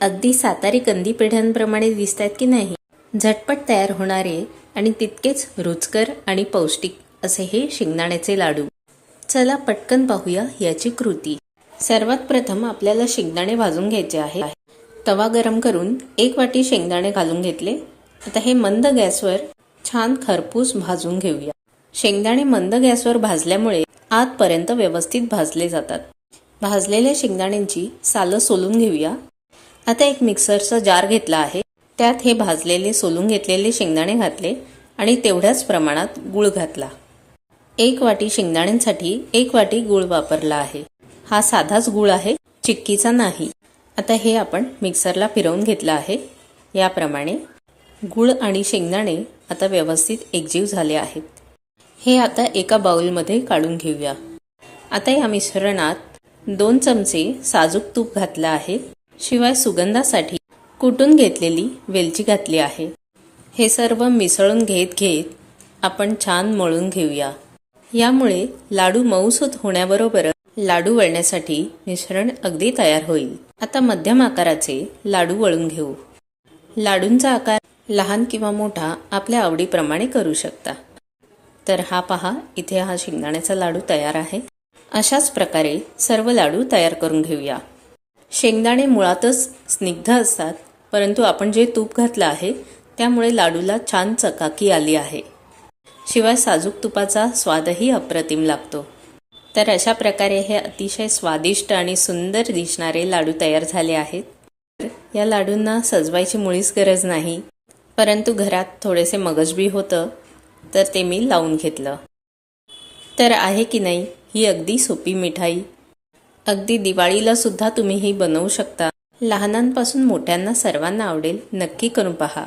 अगदी सातारी कंदी पेढ्यांप्रमाणे दिसत आहेत की नाही? झटपट तयार होणारे आणि तितकेच रुचकर आणि पौष्टिक असे हे शेंगदाण्याचे लाडू. चला पटकन पाहूया याची कृती. सर्वात प्रथम आपल्याला शेंगदाणे भाजून घ्यायचे आहे. तवा गरम करून एक वाटी शेंगदाणे घालून घेतले. आता हे मंद गॅसवर छान खरपूस भाजून घेऊया. शेंगदाणे मंद गॅसवर भाजल्यामुळे आतपर्यंत व्यवस्थित भाजले जातात. भाजलेल्या शेंगदाण्यांची सालं सोलून घेऊया. आता एक मिक्सरचा जार घेतला आहे. त्यात हे भाजलेले सोलून घेतलेले शेंगदाणे घातले आणि तेवढ्याच प्रमाणात गूळ घातला. एक वाटी शेंगदाण्यांसाठी एक वाटी गूळ वापरला आहे. हा साधाच गूळ आहे चिक्कीचा नाही. आता हे आपण मिक्सरला फिरवून घेतलं आहे. याप्रमाणे गूळ आणि शेंगदाणे आता व्यवस्थित एकजीव झाले आहेत. हे आता एका बाउलमध्ये काढून घेऊया. आता या मिश्रणात दोन चमचे साजूक तूप घातलं आहे. शिवाय सुगंधासाठी कुटून घेतलेली वेलची घातली आहे. हे सर्व मिसळून घेत घेत आपण छान मळून घेऊया. यामुळे लाडू मऊसूत होण्याबरोबर लाडू वळण्यासाठी मिश्रण अगदी तयार होईल. आता मध्यम आकाराचे लाडू वळून घेऊ. लाडूंचा आकार लहान किंवा मोठा आपल्या आवडीप्रमाणे करू शकता. तर हा पहा इथे हा शेंगदाण्याचा लाडू तयार आहे. अशाच प्रकारे सर्व लाडू तयार करून घेऊया. शेंगदाणे मुळातच स्निग्ध असतात परंतु आपण जे तूप घातलं आहे त्यामुळे लाडूला छान चकाकी आली आहे. शिवाय साजूक तुपाचा स्वादही अप्रतिम लागतो. तर अशा प्रकारे हे अतिशय स्वादिष्ट आणि सुंदर दिसणारे लाडू तयार झाले आहेत. या लाडूंना सजवायची मुळीच गरज नाही परंतु घरात थोडेसे मगजबी होतं तर ते मी लावून घेतलं. तर आहे की नाही ही अगदी सोपी मिठाई. अगदी दिवाळीला सुद्धा तुम्ही ही बनवू शकता. लहानांपासून मोठ्यांना सर्वांना आवडेल. नक्की करून पहा.